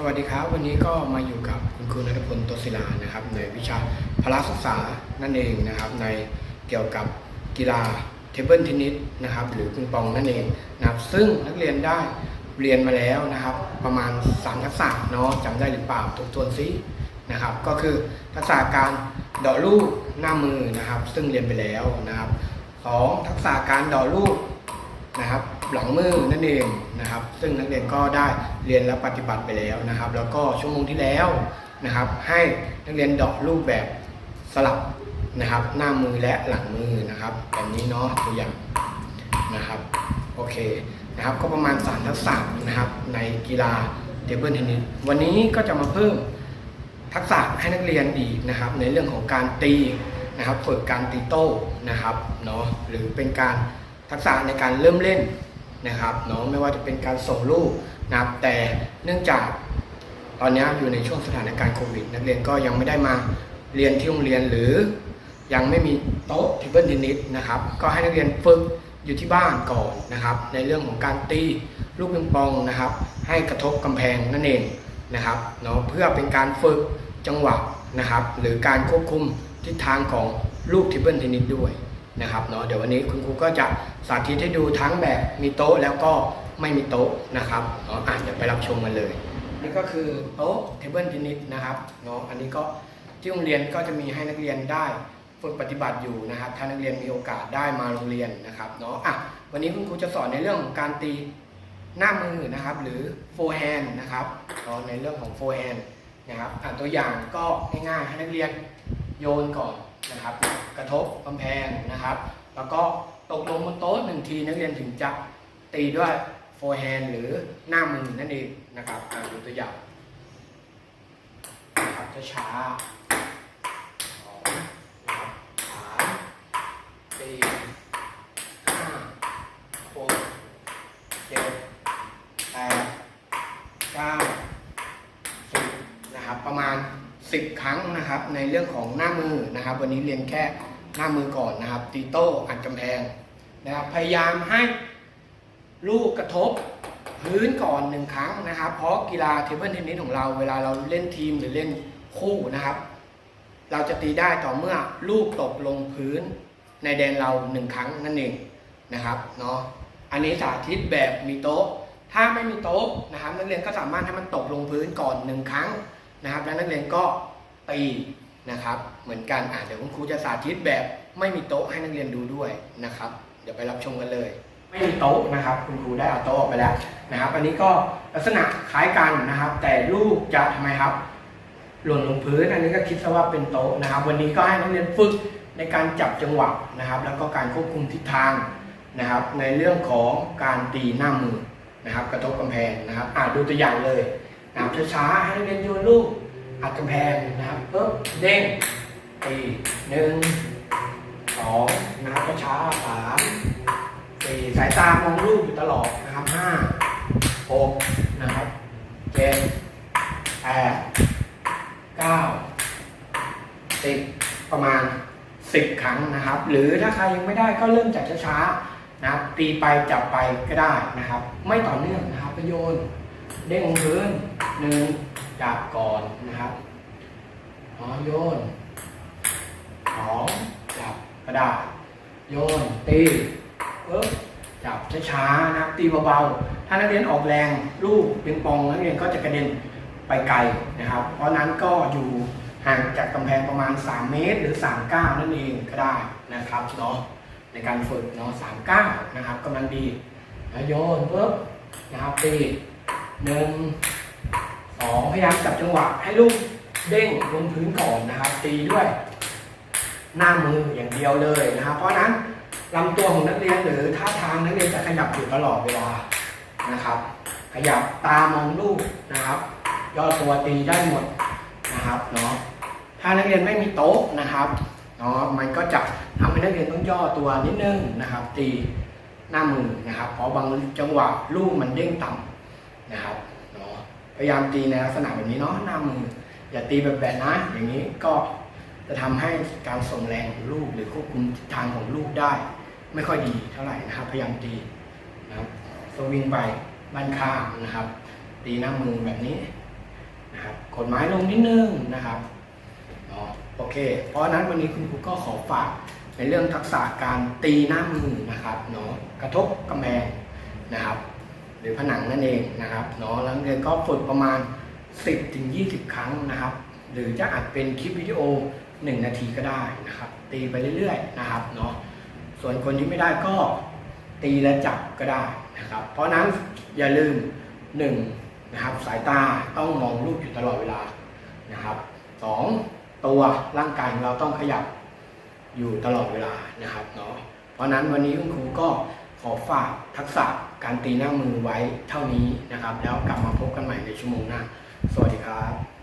สวัสดีครับ วันนี้ก็มาอยู่กับคุณครูนัทพลโตศิลานะครับ ในวิชาพละศึกษานั่นเองนะครับ ในเกี่ยวกับกีฬาเทเบิลเทนนิสนะครับ หรือปิงปองนั่นเองนะครับ ซึ่งนักเรียนได้เรียนมาแล้วนะครับ ประมาณ3ทักษะเนาะจำได้หรือเปล่าทบทวนซินะครับ ก็คือทักษะการเดาะลูกหน้ามือนะครับ ซึ่งเรียนไปแล้วนะครับสองทักษะการเดาะลูกนะครับ หลังมือนั่นเองนะครับ ซึ่งนักเรียนก็ได้เรียนและปฏิบัติไปแล้วนะครับ แล้วก็ชั่วโมงที่แล้วนะครับ ให้นักเรียนดอกรูปแบบสลับนะครับ หน้ามือและหลังมือนะครับแบบนี้เนาะตัวอย่างนะครับโอเคนะครับ ก็ประมาณสามทักษะนะครับ ในกีฬาเทเบิลเทนนิสวันนี้ก็จะมาเพิ่มทักษะให้นักเรียนอีกนะครับ ในเรื่องของการตีนะครับฝึกการตีโต้นะครับเนาะหรือเป็นการทักษะในการเริ่มเล่น นะครับเนาะไม่ว่าจะเป็นการส่งลูกนะครับแต่เนื่องจากตอนนี้อยู่ในช่วงสถานการณ์โควิด นักเรียนก็ยังไม่ได้มาเรียนที่โรงเรียนหรือ ยังไม่มีโต๊ะเทเบิลเทนนิสนะครับก็ให้นักเรียนฝึกอยู่ที่บ้านก่อนนะครับ ในเรื่องของการตีลูกปิงปองนะครับ ให้กระทบกำแพงนั่นเองนะครับเนาะเพื่อเป็นการฝึกจังหวะนะครับ หรือการควบคุมทิศทางของลูกเทเบิลเทนนิสด้วย นะครับเนาะเดี๋ยววันนี้คุณครูก็จะสาธิตให้ดูทั้งแบบมีโต๊ะแล้วก็ไม่มีโต๊ะนะครับเนาะอะเดี๋ยวไปรับชมกันเลย นี่ก็คือโต๊ะเทเบิลเทนนิสนะครับเนาะอันนี้ก็ที่โรงเรียนก็จะมีให้นักเรียนได้ฝึกปฏิบัติอยู่นะครับ ถ้านักเรียนมีโอกาสได้มาโรงเรียนนะครับเนาะอะวันนี้คุณครูจะสอนในเรื่องของการตีหน้ามือนะครับ หรือโฟร์แฮนด์นะครับเนาะในเรื่องของโฟร์แฮนด์นะครับอะตัวอย่างก็ง่ายๆให้นักเรียนโยนก่อน นะครับ กระทบกำแพงนะครับ แล้วก็ตกลงบนโต๊ะหนึ่งทีนักเรียนถึงจะตีด้วยโฟร์แฮนหรือหน้ามือนั่นเองนะครับดูตัวอย่างนะครับช้าๆสองนะครับสามสี่ห้าหกเจ็ดแปดเก้าสิบนะครับ ประมาณ 10 ครั้งนะครับ ในเรื่องของหน้ามือนะครับ วันนี้เรียนแค่หน้ามือก่อนนะครับ ตีโต้อัดกำแพงนะครับ พยายามให้ลูกกระทบพื้นก่อนหนึ่งครั้งนะครับ เพราะกีฬาเทเบิลเทนนิสของเราเวลาเราเล่นทีมหรือเล่นคู่นะครับ เราจะตีได้ต่อเมื่อลูกตกลงพื้นในแดนเราหนึ่งครั้งนั่นเองนะครับเนาะอันนี้สาธิตแบบมีโต๊ะ ถ้าไม่มีโต๊ะนะครับนักเรียนก็สามารถให้มันตกลงพื้นก่อนหนึ่งครั้ง นะครับแล้วนักเรียนก็ตีนะครับเหมือนกันอะเดี๋ยวคุณครูจะสาธิตแบบไม่มีโต๊ะให้นักเรียนดูด้วยนะครับ เดี๋ยวไปรับชมกันเลย ไม่มีโต๊ะนะครับ คุณครูได้เอาโต๊ะออกไปแล้วนะครับ อันนี้ก็ลักษณะคล้ายกันนะครับ แต่ลูกจะทำไมครับ หล่นลงพื้นอันนี้ก็คิดซะว่าเป็นโต๊ะนะครับ วันนี้ก็ให้นักเรียนฝึกในการจับจังหวะนะครับ แล้วก็การควบคุมทิศทางนะครับ ในเรื่องของการตีหน้ามือนะครับ กระทบกำแพงนะครับอ่าดูตัวอย่างเลย นะครับช้าๆให้นักเรียนโยนลูกอัดกำแพงนะครับปึ๊บเด้งตีหนึ่งสองนะครับช้าๆสามสี่สายตามองลูกอยู่ตลอดนะครับห้าหกนะครับเจ็ดแปดเก้าสิบประมาณสิบครั้งนะครับ หรือถ้าใครยังไม่ได้ก็เริ่มจากช้าๆนะครับตีไปจับไปก็ได้นะครับ ไม่ต่อเนื่องนะครับโยน เด้งลงพื้นหนึ่งจับก่อนนะครับอ๋อโยนสองจับกระดาษ โยนตีปึ๊บจับช้าๆนะครับตีเบาๆ ถ้านักเรียนออกแรงลูกปิงปองนักเรียนก็จะกระเด็นไปไกลนะครับ เพราะนั้นก็อยู่ห่างจากกำแพงประมาณ 3 เมตรหรือ3ก้าวนั่นเองก็ได้นะครับเนาะในการฝึกเนาะ3ก้าวนะครับกำลังดีแล้วโยนปุ๊บนะครับตี หนึ่งสองพยายามจับจังหวะ ให้ลูกเด้งลงพื้นก่อนนะครับ ตีด้วย หน้ามืออย่างเดียวเลยนะครับ เพราะนั้นลำตัวของนักเรียนหรือท่าทางนักเรียนจะขยับอยู่ตลอดเวลานะครับ ขยับตามองลูกนะครับ ย่อตัวตีได้หมดนะครับเนาะถ้านักเรียนไม่มีโต๊ะนะครับเนาะมันก็จะทำให้นักเรียนต้องย่อตัวนิดนึงนะครับ ตีหน้ามือนะครับ เพราะบางจังหวะลูกมันเด้งต่ำ นะครับเนาะพยายามตีในลักษณะแบบนี้เนาะหน้ามืออย่าตีแบบแบบนะ อย่างนี้ก็จะทำให้การส่งแรงของลูกหรือควบคุมทิศทางของลูกได้ ไม่ค่อยดีเท่าไหร่นะครับ พยายามตีนะครับสวิงไปบ้านข้างนะครับ ตีหน้ามือแบบนี้นะครับกดไม้ลงนิดนึงนะครับเนาะโอเค เพราะฉะนั้นวันนี้คุณครูก็ขอฝากในเรื่องทักษะการตีหน้ามือนะครับเนาะกระทบกำแพงนะครับ หรือผนังนั่นเองนะครับเนาะแล้วนักเรียนก็ฝึกประมาณ 10ถึง20 ครั้งนะครับ หรือจะอัดเป็นคลิปวิดีโอ 1 นาทีก็ได้นะครับ ตีไปเรื่อยๆนะครับเนาะส่วนคนที่ไม่ได้ก็ตีและจับก็ได้นะครับ เพราะนั้นอย่าลืม 1. นะครับสายตาต้องมองลูกอยู่ตลอดเวลานะครับ 2. ตัวร่างกายของเราต้องขยับอยู่ตลอดเวลานะครับเนาะเพราะฉะนั้นวันนี้คุณครูก็ ขอฝากทักษะการตีหน้ามือไว้เท่านี้นะครับ แล้วกลับมาพบกันใหม่ในชั่วโมงหน้า สวัสดีครับ